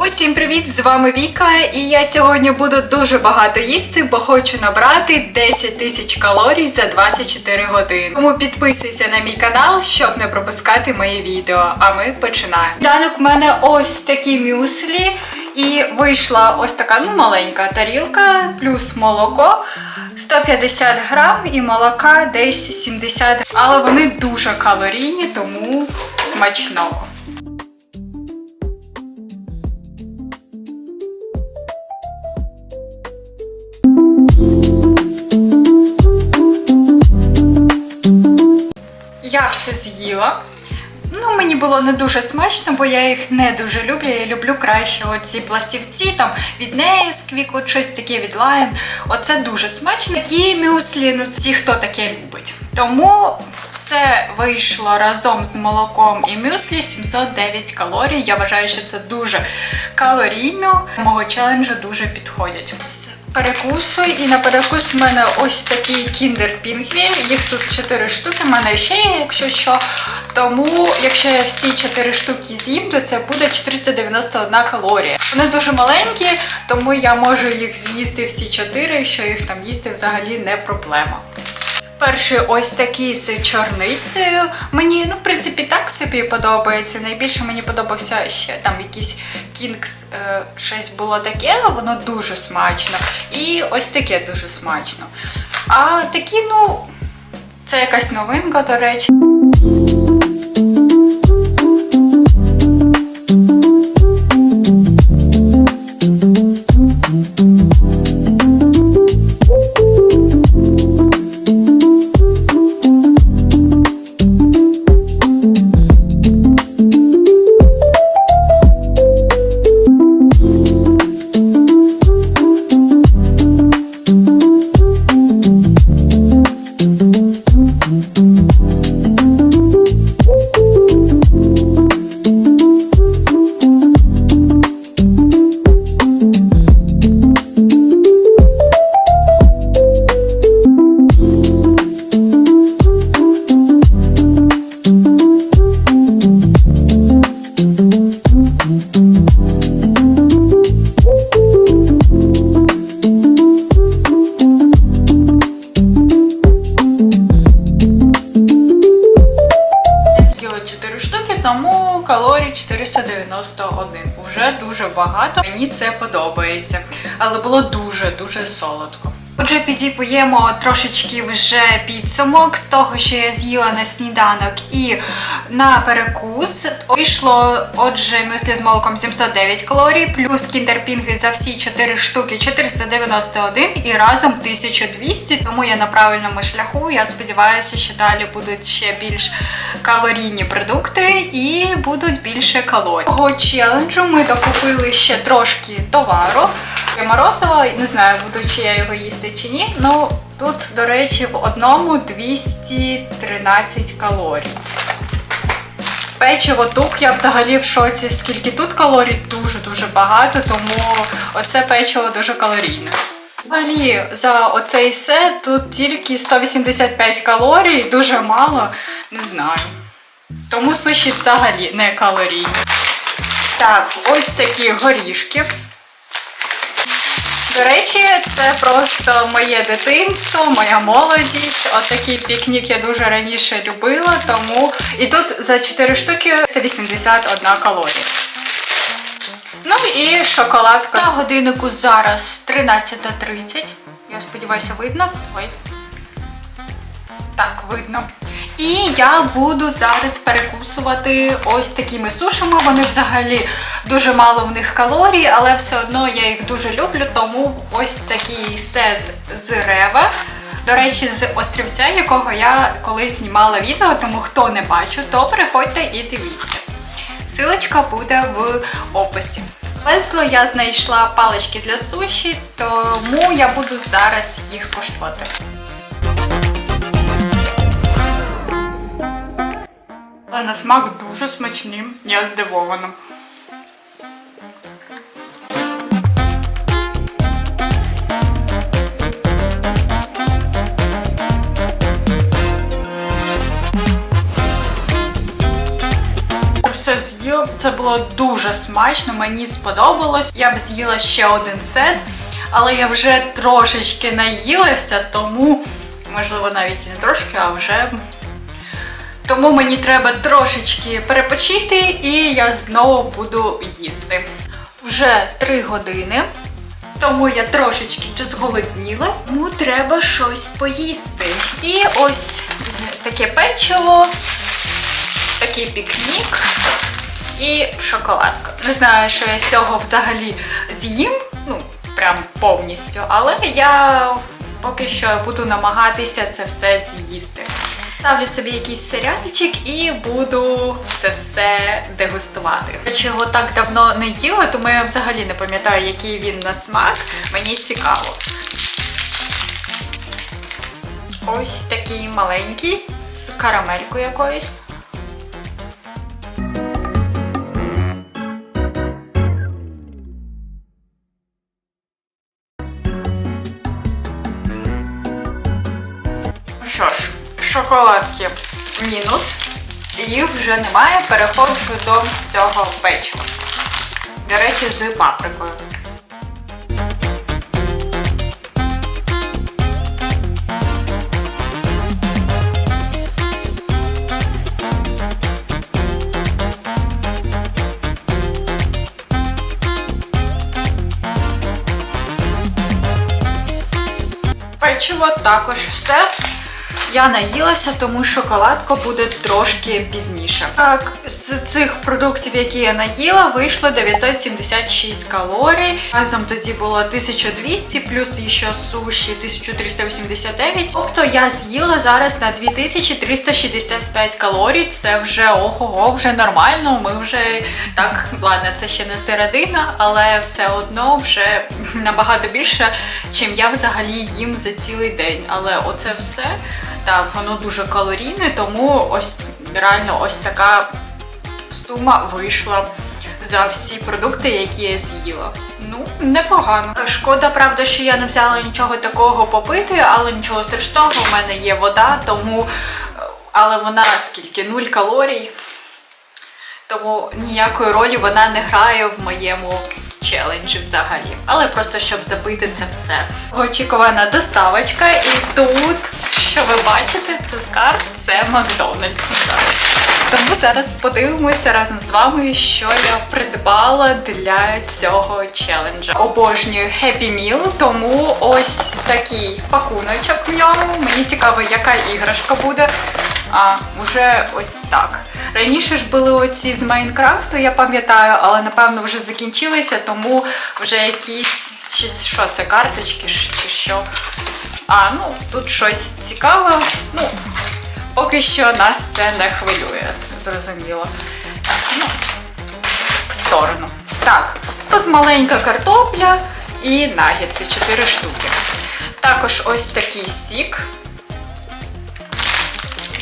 Усім привіт! З вами Віка, і я сьогодні буду дуже багато їсти, бо хочу набрати 10 тисяч калорій за 24 години. Тому підписуйся на мій канал, щоб не пропускати мої відео. А ми починаємо. Данок в мене ось такі мюслі, і вийшла ось така ну маленька тарілка, плюс молоко. 150 грам і молока десь 70, грам. але вони дуже калорійні, тому смачного. Все з'їла. Ну, мені було не дуже смачно, бо я їх не дуже люблю. Я люблю краще оці пластівці там від Nesquik, от щось таке від Lion. Оце дуже смачно. Такі мюслі, ну ті, хто таке любить. Тому все вийшло разом з молоком і мюслі 709 калорій. Я вважаю, що це дуже калорійно. Мого челенджу дуже підходять. Перекусу і на перекус в мене ось такі кіндер-пінгві. Їх тут 4 штуки. в мене ще є, якщо що. Тому, якщо я всі 4 штуки з'їм, то це буде 491 калорія. Вони дуже маленькі, тому я можу їх з'їсти всі 4, що їх там їсти взагалі не проблема. Перший ось такий з чорницею. Мені, ну, в принципі, так собі подобається. Найбільше мені подобався ще там якийсь кінгс, е, щось було таке, воно дуже смачно. І ось таке дуже смачно. А такі, ну, це якась новинка, до речі. Багато. Мені це подобається. Але було дуже-дуже солодко. Отже, підіпуємо трошечки вже підсумок з того, що я з'їла на сніданок і на перекус. Вийшло, отже, мислі з молоком 709 калорій, плюс кіндерпінги за всі 4 штуки 491 і разом 1200. Тому я на правильному шляху. Я сподіваюся, що далі будуть ще більш калорійні продукти і будуть більше калорій. Того челенджу ми докупили ще трошки товару. Морозиво, не знаю, буду чи я його їсти чи ні. Ну тут, до речі, в одному 213 калорій. Печиво тук, я взагалі в шоці, скільки тут калорій дуже-дуже багато, тому оце печиво дуже калорійне. Взагалі, за оцей сет тут тільки 185 калорій, дуже мало, не знаю. Тому суші взагалі не калорійні. Так, ось такі горішки. До речі, це просто моє дитинство, моя молодість. Отакий пікнік я дуже раніше любила, тому і тут за 4 штуки 181 калорія. Ну і шоколадка. На годиннику зараз 13.30. Я сподіваюся, видно. Ой. Так, видно. І я буду зараз перекусувати ось такими сушами. Вони взагалі дуже мало в них калорій, але все одно я їх дуже люблю, тому ось такий сет з рева. До речі, з острівця, якого я колись знімала відео, тому хто не бачив, то переходьте і дивіться. Силочка буде в описі. Весло я знайшла палички для суші, тому я буду зараз їх коштувати. Але на смак дуже смачні. Я здивована. все з'їла. Це було дуже смачно, мені сподобалось. Я б з'їла ще один сет, але я вже трошечки наїлася, тому, можливо, навіть не трошки, а вже. Тому мені треба трошечки перепочити, і я знову буду їсти. Вже 3 години. Тому я трошечки зголодніла, тому треба щось поїсти. І ось таке печиво, такий пікнік і шоколадка. Не знаю, що я з цього взагалі з'їм, ну, прям повністю, але я поки що буду намагатися це все з'їсти. Ставлю собі якийсь серіальчик і буду це все дегустувати. Чого так давно не їла, тому я взагалі не пам'ятаю, який він на смак. Мені цікаво. Ось такий маленький з карамелькою якоюсь. Шоколадки мінус. Їх вже немає. Переходжу до цього печива. До речі, з паприкою. Печиво також все. Я наїлася, тому шоколадка буде трошки пізніше. Так, з цих продуктів, які я наїла, вийшло 976 калорій. Разом тоді було 1200, плюс ще суші 1389. Тобто я з'їла зараз на 2365 калорій. Це вже ого, вже нормально. Ми вже так, ладно, це ще не середина, але все одно вже набагато більше, чим я взагалі їм за цілий день. Але оце все. Так, воно дуже калорійне, тому ось реально ось така сума вийшла за всі продукти, які я з'їла. Ну, непогано. Шкода, правда, що я не взяла нічого такого попити, але нічого страшного, у мене є вода, тому. Але вона скільки? 0 калорій. Тому ніякої ролі вона не грає в моєму челенджі взагалі. Але просто щоб забити це все. Очікувана доставочка, і тут, що ви бачите, це скарб, це Макдональдс. Тому зараз подивимося разом з вами, що я придбала для цього челенджа. Обожнюю Happy Meal, тому ось такий пакуночок в ньому. Мені цікаво, яка іграшка буде. А, вже ось так. Раніше ж були оці з Майнкрафту, я пам'ятаю, але напевно вже закінчилися, тому вже якісь чи що це карточки чи що. А, ну тут щось цікаве. Ну, поки що нас це не хвилює, зрозуміло. Ну, в сторону. Так, тут маленька картопля і нагетси, 4 штуки. Також ось такий сік,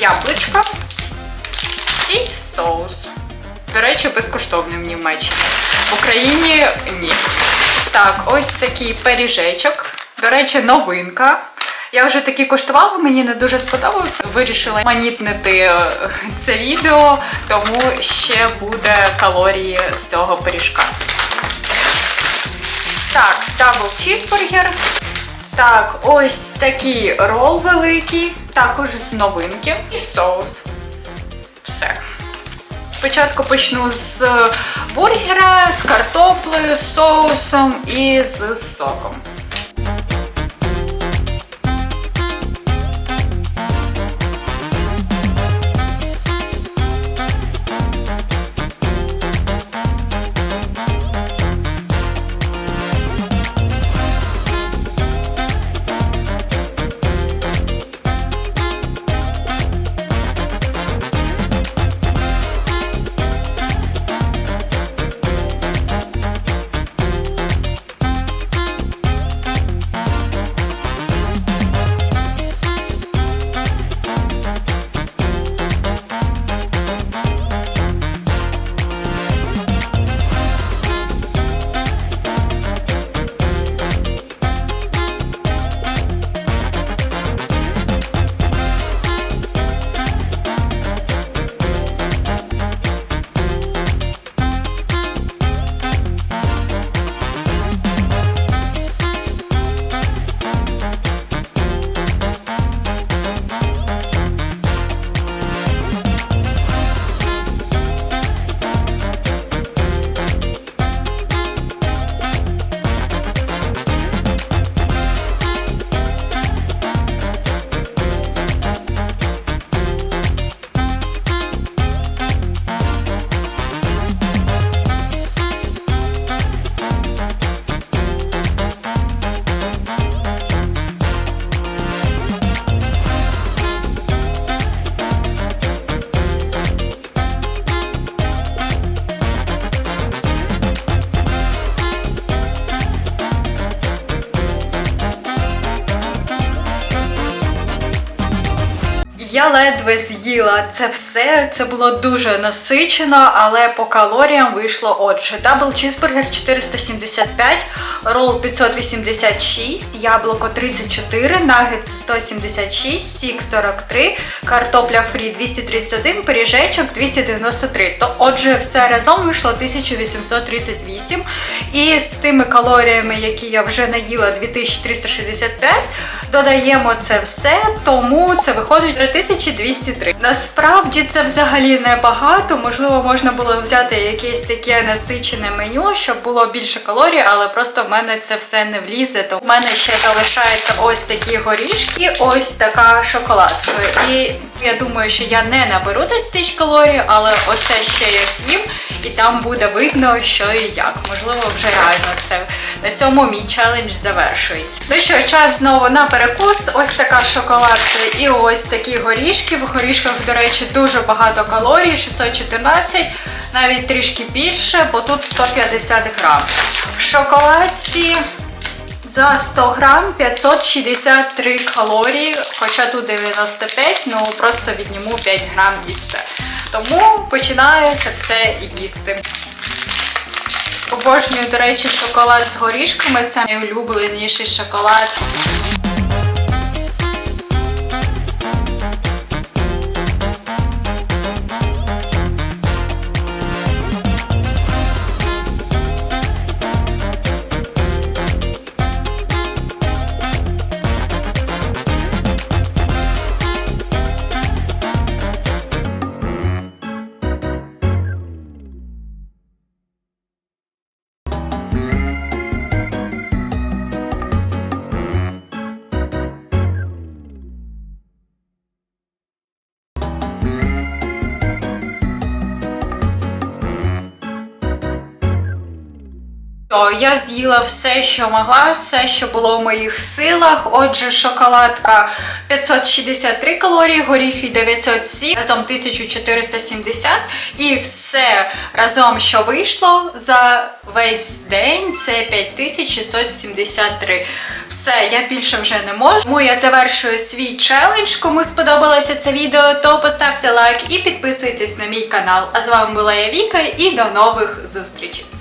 яблучко і соус. До речі, безкоштовний в Німеччині. В Україні ні. Так, ось такий пиріжечок. До речі, новинка. Я вже таки коштувала, мені не дуже сподобався. Вирішила манітнити е, це відео, тому ще буде калорії з цього пиріжка. Так, дабл чізбургер. Так, ось такий рол великий, також з новинки. І соус. Все. Спочатку почну з бургера, з картоплею, з соусом і з соком. З'їла це все. Це було дуже насичено, але по калоріям вийшло отже. Дабл чізбургер 475, рол 586, яблуко 34, нагетс 176, сік 43, картопля фрі 231, пиріжечок 293. То отже, все разом вийшло 1838. І з тими калоріями, які я вже наїла 2365, додаємо це все, тому це виходить 3203. Насправді це взагалі небагато. Можливо, можна було взяти якесь таке насичене меню, щоб було більше калорій, але просто в мене це все не влізе. То в мене ще залишаються ось такі горішки, ось така шоколадка. І я думаю, що я не наберу десь тисяч калорій, але оце ще я з'їм, і там буде видно, що і як. Можливо, вже реально це на цьому мій челендж завершується. Ну що, час знову на перекус. Ось така шоколадка і ось такі горішки. В горішках, до речі, дуже багато калорій, 614, навіть трішки більше, бо тут 150 грам. В шоколадці. За 100 грам 563 калорії, хоча тут 95, ну просто відніму 5 грам і все. Тому починаю це все їсти. Обожнюю, до речі, шоколад з горішками. Це мій улюбленіший шоколад. То я з'їла все, що могла, все, що було в моїх силах. Отже, шоколадка 563 калорії, горіхи 907, разом 1470. І все разом, що вийшло за весь день, це 5673. Все, я більше вже не можу. Тому я завершую свій челендж. Кому сподобалося це відео, то поставте лайк і підписуйтесь на мій канал. А з вами була я Віка і до нових зустрічей.